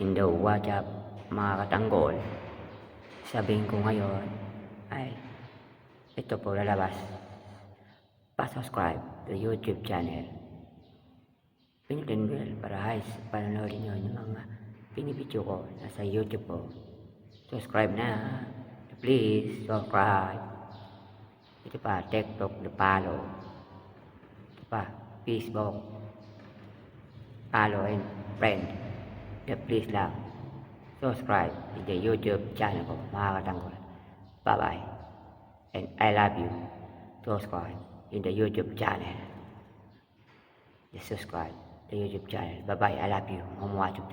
Indo, what's up mga katanggol? Sabihin ko ngayon ay ito po lalabas. Pa-subscribe to YouTube channel. Pinutin bell para guys, panonoodin nyo yung mga pinibidyo ko nasa YouTube po. Subscribe na. Please, subscribe. Ito pa, TikTok, the follow. Ito pa, Facebook. Follow and friend. Please lang. Subscribe in the YouTube channel ko, mga. Bye-bye. And I love you. Subscribe in the YouTube channel. Just subscribe the YouTube channel. Bye-bye. I love you. Mamawa chuk